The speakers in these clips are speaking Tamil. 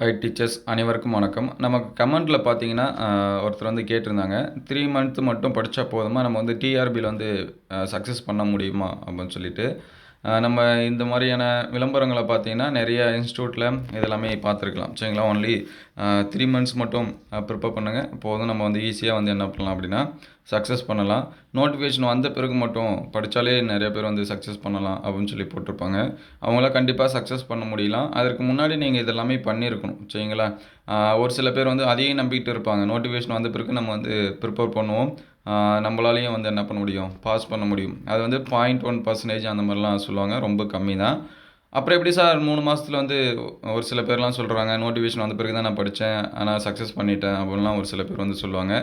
ஹை டீச்சர்ஸ் அனைவருக்கும் வணக்கம். நமக்கு கமெண்ட்டில் பார்த்தீங்கன்னா ஒருத்தர் வந்து கேட்டிருந்தாங்க. த்ரீ மந்த்து மட்டும் படித்தா போதுமா? நம்ம வந்து டிஆர்பியில் வந்து சக்ஸஸ் பண்ண முடியுமா? அப்படின்னு சொல்லிட்டு. நம்ம இந்த மாதிரியான விளம்பரங்களை பார்த்தீங்கன்னா நிறைய இன்ஸ்டியூட்டில் இதெல்லாமே பார்த்துருக்கலாம். சரிங்களா? ஒன்லி த்ரீ மந்த்ஸ் மட்டும் ப்ரிப்பேர் பண்ணுங்கள் போதும் நம்ம வந்து ஈஸியாக வந்து என்ன பண்ணலாம் அப்படின்னா சக்ஸஸ் பண்ணலாம். நோட்டிஃபிகேஷன் வந்த பிறகு மட்டும் படித்தாலே நிறைய பேர் வந்து சக்ஸஸ் பண்ணலாம் அப்படின்னு சொல்லி போட்டிருப்பாங்க. அவங்களாம் கண்டிப்பாக சக்ஸஸ் பண்ண முடியலாம். அதற்கு முன்னாடி நீங்கள் இதெல்லாமே பண்ணியிருக்கணும். சரிங்களா? ஒரு சில பேர் வந்து அதையும் நம்பிக்கிட்டு இருப்பாங்க. நோட்டிஃபிகேஷன் வந்த பிறகு நம்ம வந்து ப்ரிப்பேர் பண்ணுவோம். நம்மளாலையும் வந்து என்ன பண்ண முடியும்? பாஸ் பண்ண முடியும். அது வந்து பாயிண்ட் ஒன் பர்சன்டேஜ் அந்த மாதிரிலாம் சொல்லுவாங்க. ரொம்ப கம்மி தான் அப்புறம் எப்படி சார் மூணு மாதத்தில் வந்து ஒரு சில பேர்லாம் சொல்கிறாங்க நோட்டிஃபிகேஷன் வந்த பிறகு தான் நான் படித்தேன் ஆனால் சக்ஸஸ் பண்ணிட்டேன். அப்படின்லாம் ஒரு சில பேர் வந்து சொல்லுவாங்க.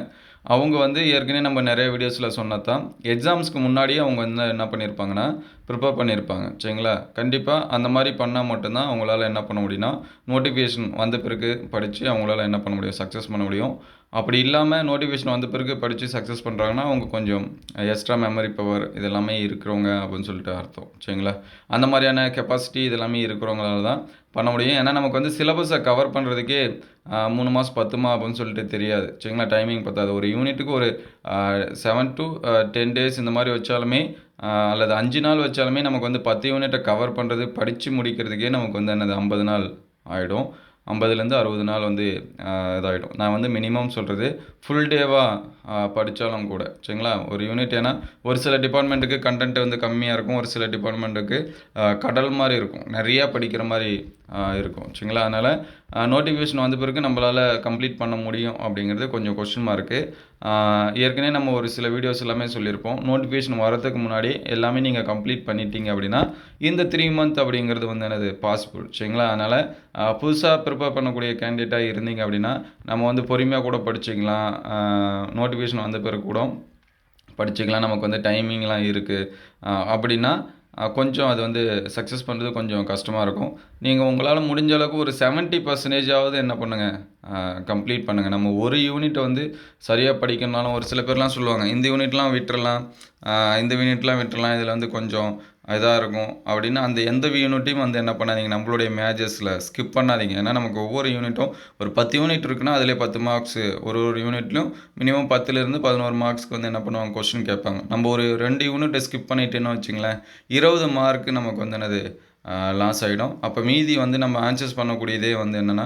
அவங்க வந்து ஏற்கனவே நம்ம நிறைய வீடியோஸில் சொன்னதான் எக்ஸாம்ஸ்க்கு முன்னாடியே அவங்க வந்து என்ன பண்ணியிருப்பாங்கன்னா ப்ரிப்பேர் பண்ணியிருப்பாங்க சரிங்களா? கண்டிப்பாக அந்த மாதிரி பண்ணால் மட்டும்தான் அவங்களால என்ன பண்ண முடியும்னா நோட்டிஃபிகேஷன் வந்த பிறகு படித்து அவங்களால என்ன பண்ண முடியும்? சக்ஸஸ் பண்ண முடியும். அப்படி இல்லாமல் நோட்டிஃபிகேஷன் வந்த பிறகு படித்து சக்ஸஸ் பண்ணுறாங்கன்னா அவங்க கொஞ்சம் எக்ஸ்ட்ரா மெமரி பவர் இதெல்லாமே இருக்கிறவங்க அப்படின்னு சொல்லிட்டு அர்த்தம். சரிங்களா? அந்த மாதிரியான கெப்பாசிட்டி இதெல்லாமே இருக்கிறவங்களால தான் பண்ண முடியும். ஏன்னா நமக்கு வந்து சிலபஸை கவர் பண்ணுறதுக்கே மூணு மாதம் பத்துமா அப்படின்னு சொல்லிட்டு தெரியாது. சரிங்களா? டைமிங் பத்தாது. ஒரு யூனிட்டுக்கு ஒரு செவன் டு டென் டேஸ் இந்த மாதிரி வச்சாலுமே அல்லது அஞ்சு நாள் வச்சாலுமே நமக்கு வந்து பத்து யூனிட்டை கவர் பண்ணுறது படித்து முடிக்கிறதுக்கே நமக்கு வந்து என்னது ஐம்பது நாள் ஆகிடும் ஐம்பதுலேருந்து அறுபது நாள் வந்து இதாகிடும் நான் வந்து மினிமம் சொல்கிறது ஃபுல் டேவாக படித்தாலும் கூட சரிங்களா? ஒரு யூனிட் ஏன்னா ஒரு சில டிபார்ட்மெண்ட்டுக்கு கண்டென்ட் வந்து கம்மியாக இருக்கும் ஒரு சில டிபார்ட்மெண்ட்டுக்கு கடல் மாதிரி இருக்கும். நிறையா படிக்கிற மாதிரி இருக்கும். சரிங்களா? அதனால் நோட்டிஃபிகேஷன் வந்த பிறகு நம்மளால் கம்ப்ளீட் பண்ண முடியும் அப்படிங்கிறது கொஞ்சம் கொஸ்டின் மார்க்கு ஏற்கனவே நம்ம ஒரு சில வீடியோஸ் எல்லாமே சொல்லியிருப்போம். நோட்டிஃபிகேஷன் வரதுக்கு முன்னாடி எல்லாமே நீங்கள் கம்ப்ளீட் பண்ணிட்டீங்க அப்படின்னா இந்த த்ரீ மந்த் அப்படிங்கிறது வந்து என்னது? பாசிபிள் சரிங்களா? அதனால் புதுசாக ப்ரிப்பேர் பண்ணக்கூடிய கேண்டிடேட்டாக இருந்தீங்க அப்படின்னா நம்ம வந்து பொறுமையாக கூட படிச்சுக்கலாம். நோட்டிஃபிகேஷன் வந்த பிறகு கூட படிச்சுக்கலாம். நமக்கு வந்து டைமிங்லாம் இருக்குது அப்படின்னா கொஞ்சம் அது வந்து சக்ஸஸ் பண்ணுறது கொஞ்சம் கஷ்டமாக இருக்கும். நீங்கள் உங்களால் முடிஞ்ச அளவுக்கு ஒரு செவன்ட்டி பர்சன்டேஜாவது என்ன பண்ணுங்கள் கம்ப்ளீட் பண்ணுங்கள் நம்ம ஒரு யூனிட் வந்து சரியாக படிக்கணும்னாலும் ஒரு சில பேர்லாம் சொல்லுவாங்க இந்த யூனிட்லாம் விட்டுறலாம். இந்த யூனிட்லாம் விட்டுறலாம். இதில் வந்து கொஞ்சம் இதாக இருக்கும். அப்படின்னு அந்த எந்த யூனிட்டையும் வந்து என்ன பண்ணாதீங்க. நம்மளுடைய மேஜஸில் ஸ்கிப் பண்ணாதீங்க. ஏன்னா நமக்கு ஒவ்வொரு யூனிட்டும் ஒரு பத்து யூனிட் இருக்குன்னா அதிலே பத்து மார்க்ஸு ஒரு ஒரு யூனிட்லையும் மினிமம் பத்துலேருந்து பதினோரு மார்க்ஸ்க்கு வந்து என்ன பண்ணுவாங்க? கொஸ்டின் கேட்பாங்க. நம்ம ஒரு ரெண்டு யூனிட்டை ஸ்கிப் பண்ணிட்டேன்னு வச்சுங்களேன் இருபது மார்க்கு நமக்கு வந்து என்னது? லாஸ் ஆகிடும் அப்போ மீதி வந்து நம்ம ஆன்சர்ஸ் பண்ணக்கூடியதே வந்து என்னென்னா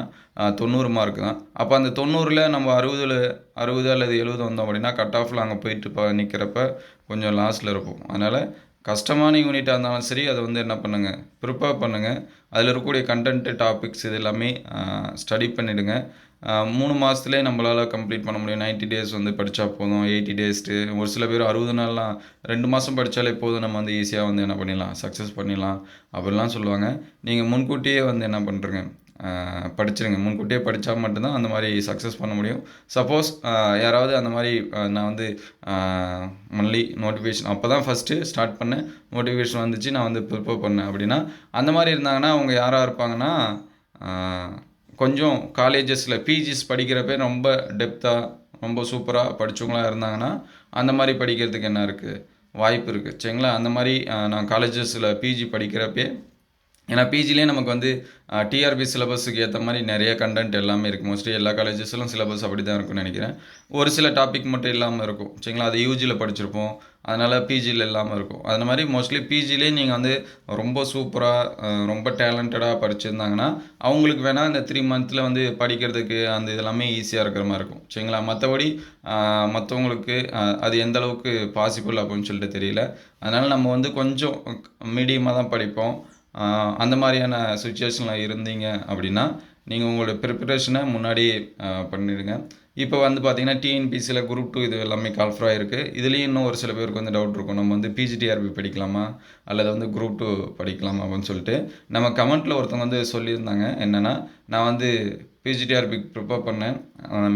தொண்ணூறு மார்க் தான். அப்போ அந்த தொண்ணூறில் நம்ம அறுபதில் அறுபது அல்லது எழுபது வந்தோம் அப்படின்னா கட் ஆஃபில் அங்கே போயிட்டு இப்போ நிற்கிறப்ப கொஞ்சம் லாஸில் இருப்போம். அதனால் கஷ்டமான யூனிட்டாக இருந்தாலும் சரி அதை வந்து என்ன பண்ணுங்கள் ப்ரிப்பேர் பண்ணுங்கள் அதில் இருக்கக்கூடிய கண்டென்ட்டு டாபிக்ஸ் இது எல்லாமே ஸ்டடி பண்ணிவிடுங்க மூணு மாதத்துலேயே நம்மளால் கம்ப்ளீட் பண்ண முடியும். 90 டேஸ் வந்து படித்தா போதும் எயிட்டி டேஸ்ட்டு ஒரு சில பேர் அறுபது நாள்லாம் ரெண்டு மாதம் படித்தாலே போதும் நம்ம வந்து ஈஸியாக வந்து என்ன பண்ணிடலாம் சக்ஸஸ் பண்ணிடலாம் அப்படிலாம் சொல்லுவாங்க. நீங்கள் முன்கூட்டியே வந்து என்ன பண்ணுறங்க படிச்சிருங்க. முன்கூட்டியே படித்தா மட்டும்தான் அந்த மாதிரி சக்ஸஸ் பண்ண முடியும். சப்போஸ் யாராவது அந்த மாதிரி நான் வந்து மன்லி நோட்டிஃபிகேஷன் அப்போ தான் ஃபஸ்ட்டு ஸ்டார்ட் பண்ணேன். நோட்டிஃபிகேஷன் வந்துச்சு நான் வந்து ப்ரிப்பேர் பண்ணேன் அப்படின்னா அந்த மாதிரி இருந்தாங்கன்னா அவங்க யாராக இருப்பாங்கன்னா கொஞ்சம் காலேஜஸில் பிஜிஸ் படிக்கிறப்ப ரொம்ப டெப்த்தாக ரொம்ப சூப்பராக படித்தவங்களாக இருந்தாங்கன்னா அந்த மாதிரி படிக்கிறதுக்கு என்ன இருக்குது வாய்ப்பு இருக்குது சரிங்களா? அந்த மாதிரி நான் காலேஜஸில் பிஜி படிக்கிறப்பே ஏன்னா பிஜிலே நமக்கு வந்து டிஆர்பி சிலபஸுக்கு ஏற்ற மாதிரி நிறைய கண்டென்ட் எல்லாமே இருக்குது மோஸ்ட்லி எல்லா காலேஜஸ்லாம் சிலபஸ் அப்படி தான் இருக்கும்னு நினைக்கிறேன். ஒரு சில டாபிக் மட்டும் இல்லாமல் இருக்கும். சரிங்களா? அது யூஜியில் படிச்சிருப்போம். அதனால் பிஜியில் இல்லாமல் இருக்கும். அந்த மாதிரி மோஸ்ட்லி பிஜிலே நீங்கள் வந்து ரொம்ப சூப்பராக ரொம்ப டேலண்டடாக படிச்சிருந்தாங்கன்னா அவங்களுக்கு வேணால் இந்த த்ரீ மந்தில் வந்து படிக்கிறதுக்கு அந்த இதெல்லாமே ஈஸியாக இருக்கிற மாதிரி இருக்கும். சரிங்களா? மற்றபடி மற்றவங்களுக்கு அது எந்த அளவுக்கு பாசிபிள் அப்படின்னு சொல்லிட்டு தெரியல. அதனால் நம்ம வந்து கொஞ்சம் மீடியமாக தான் படிப்போம். அந்த மாதிரியான சுச்சுவேஷனில் இருந்தீங்க அப்படின்னா நீங்கள் உங்களோட ப்ரிப்பரேஷனை முன்னாடி பண்ணிடுங்க. இப்போ வந்து பார்த்தீங்கன்னா டிஎன்பிசியில் குரூப் டூ இது எல்லாமே கால்ஃபராக இருக்குது இதுலேயும் இன்னும் ஒரு சில பேருக்கு வந்து டவுட் இருக்கும். நம்ம வந்து பிஜிடிஆர்பி படிக்கலாமா? அல்லது வந்து குரூப் டூ படிக்கலாமா அப்படின்னு சொல்லிட்டு நம்ம கமெண்ட்டில் ஒருத்தவங்க வந்து சொல்லியிருந்தாங்க. என்னென்னா நான் வந்து பிஜிடிஆர்பிக்கு ப்ரிப்பேர் பண்ணேன்.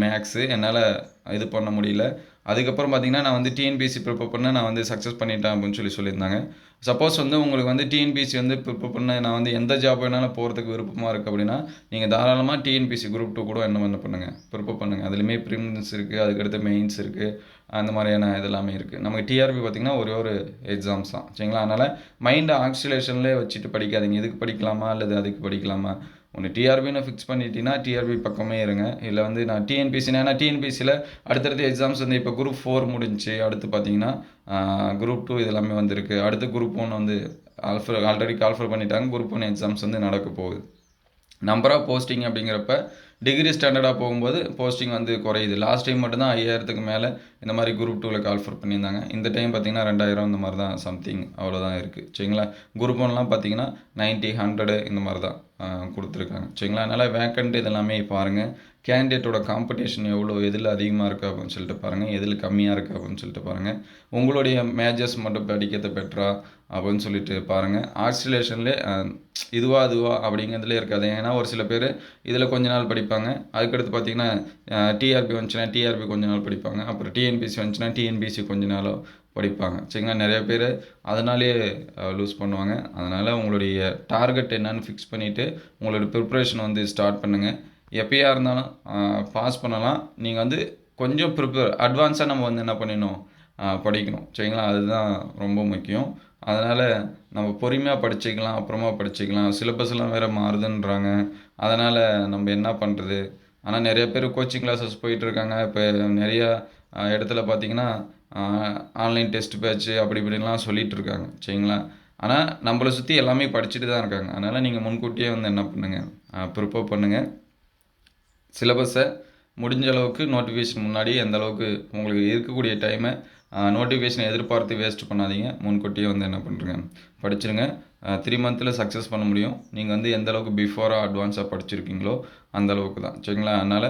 மேக்ஸு என்னால் இது பண்ண முடியல. அதுக்கப்புறம் பார்த்தீங்கன்னா நான் வந்து டிஎன்பிசி ப்ரிப்பேர் பண்ண நான் வந்து சக்ஸஸ் பண்ணிட்டேன் அப்படின்னு சொல்லி சொல்லியிருந்தாங்க. சப்போஸ் வந்து உங்களுக்கு வந்து டிஎன்பிசி வந்து இப்போ பண்ண நான் வந்து எந்த ஜாப் வேணாலும் போகிறதுக்கு விருப்பமாக இருக்குது அப்படின்னா நீங்கள் தாராளமாக டிஎன்பிசி குரூப் டூ கூட என்ன பண்ண பண்ணுங்கள் ப்ரிப்பேர் பண்ணுங்கள் அதுலேயுமே ப்ரிலிம்ஸ் இருக்குது அதுக்கடுத்து மெயின்ஸ் இருக்குது அந்த மாதிரியான இதெல்லாமே இருக்குது நமக்கு டிஆர்பி பார்த்திங்கன்னா ஒரே ஒரு எக்ஸாம்ஸ் தான். சரிங்களா? அதனால் மைண்டை ஆக்சிலேஷன்லேயே வச்சுட்டு படிக்காதீங்க. இதுக்கு படிக்கலாமா? அல்லது அதுக்கு படிக்கலாமா? ஒன்று டிஆர்பின்னு ஃபிக்ஸ் பண்ணிட்டீங்கன்னா டிஆர்பி பக்கமே இருங்க. இல்லை வந்து நான் டிஎன்பிசினா ஏன்னா டிஎன்பிசியில் அடுத்தடுத்த எக்ஸாம்ஸ் வந்து இப்போ குரூப் ஃபோர் முடிஞ்சுச்சு அடுத்து பார்த்தீங்கன்னா குரூப் டூ இது எல்லாமே வந்திருக்கு. அடுத்து குரூப் ஒன் வந்து ஆல்ஃபர் ஆல்ரெடி கால்ஃபர் பண்ணிட்டாங்க. குரூப் ஒன் எக்ஸாம்ஸ் வந்து நடக்க போகுது. நம்பர் ஆஃப் போஸ்டிங் அப்படிங்கிறப்ப டிகிரி ஸ்டாண்டர்டாக போகும்போது போஸ்டிங் வந்து குறையுது. லாஸ்ட் டைம் மட்டும்தான் ஐயாயிரத்துக்கு மேலே இந்த மாதிரி குரூப் டூவில் கால்ஃபர் பண்ணியிருந்தாங்க. இந்த டைம் பார்த்தீங்கன்னா ரெண்டாயிரம் இந்த மாதிரி தான் சம்திங் அவ்வளோதான் இருக்குது சரிங்களா? குரூப் ஒன்லாம் பார்த்தீங்கன்னா நைன்ட்டி ஹண்ட்ரடு இந்த மாதிரி தான் கொடுத்துருக்காங்க. சரிங்களா? அதனால் வேக்கண்ட் இதெல்லாமே பாருங்கள் கேண்டிடேட்டோட காம்படிஷன் எவ்வளோ எதில் அதிகமாக இருக்குது அப்படின்னு சொல்லிட்டு பாருங்கள் எதில் கம்மியாக இருக்குது அப்படின்னு சொல்லிட்டு பாருங்கள் உங்களுடைய மேஜர்ஸ் மட்டும் படிக்கிறது பெட்டரா அப்படின்னு சொல்லிட்டு பாருங்கள் ஆக்சிலேஷன்லேயே இதுவா அதுவா அப்படிங்கிறதுலே இருக்காது. ஏன்னா ஒரு சில பேர் இதில் கொஞ்ச நாள் படிப்பாங்க. அதுக்கடுத்து பார்த்தீங்கன்னா டிஆர்பி வந்துச்சுன்னா டிஆர்பி கொஞ்ச நாள் படிப்பாங்க. அப்புறம் டிஎன்பிசி வந்துச்சுன்னா டிஎன்பிசி கொஞ்ச நாள் படிப்பாங்க. சரிங்களா? நிறைய பேர் அதனாலே லூஸ் பண்ணுவாங்க. அதனால் உங்களுடைய டார்கெட் என்னன்னு ஃபிக்ஸ் பண்ணிவிட்டு உங்களோட ப்ரிப்ரேஷன் வந்து ஸ்டார்ட் பண்ணுங்கள் எப்போயா இருந்தாலும் பாஸ் பண்ணலாம். நீங்கள் வந்து கொஞ்சம் ப்ரிப்பேர் அட்வான்ஸாக நம்ம வந்து என்ன பண்ணிடணும்? படிக்கணும். சரிங்களா? அதுதான் ரொம்ப முக்கியம். அதனால் நம்ம பொறுமையாக படிச்சுக்கலாம் அப்புறமா படிச்சுக்கலாம். சிலபஸ்லாம் வேறு மாறுதுன்றாங்க. அதனால் நம்ம என்ன பண்ணுறது ஆனால் நிறைய பேர் கோச்சிங் கிளாஸஸ் போயிட்டுருக்காங்க. இப்போ நிறையா இடத்துல பார்த்தீங்கன்னா ஆன்லைன் டெஸ்ட் பேட்ச் அப்படி இப்படின்லாம் சொல்லிகிட்ருக்காங்க சரிங்களா? ஆனால் நம்மளை சுற்றி எல்லாமே படிச்சுட்டு தான் இருக்காங்க. அதனால் நீங்கள் முன்கூட்டியே வந்து என்ன பண்ணுங்கள் ப்ரிப்பேர் பண்ணுங்கள் சிலபஸை முடிஞ்ச அளவுக்கு நோட்டிஃபிகேஷன் முன்னாடி எந்த அளவுக்கு உங்களுக்கு இருக்கக்கூடிய டைமை நோட்டிஃபிகேஷன் எதிர்பார்த்து வேஸ்ட் பண்ணாதீங்க. முன்கூட்டியே வந்து என்ன பண்ணுறங்க படிச்சிருங்க. த்ரீ மந்த்தில் சக்ஸஸ் பண்ண முடியும். நீங்கள் வந்து எந்த அளவுக்கு பிஃபோராக அட்வான்ஸாக படிச்சிருக்கீங்களோ அந்த அளவுக்கு தான். சரிங்களா? அதனால்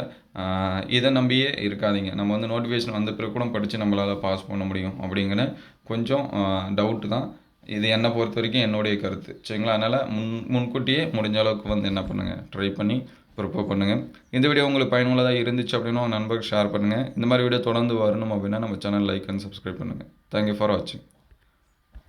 இதை நம்பியே இருக்காதீங்க. நம்ம வந்து நோட்டிஃபிகேஷன் வந்த பிறகு கூட படித்து நம்மளால் பாஸ் பண்ண முடியும் அப்படிங்கிற கொஞ்சம் டவுட்டு தான். இது என்னை பொறுத்த வரைக்கும் என்னுடைய கருத்து. சரிங்களா? அதனால் முன் முன்கூட்டியே முடிஞ்ச அளவுக்கு வந்து என்ன பண்ணுங்கள் ட்ரை பண்ணி ப்ரிப்பேர் பண்ணுங்கள் இந்த வீடியோ உங்களுக்கு பயனுள்ளதாக இருந்துச்சு அப்படின்னா உங்கள் நண்பருக்கு ஷேர் பண்ணுங்கள் இந்த மாதிரி வீடியோ தொடர்ந்து வரணும் அப்படின்னா நம்ம சேனல் லைக் அண்ட் சப்ஸ்கிரைப் பண்ணுங்கள் தேங்க்யூ ஃபார் வாட்சிங்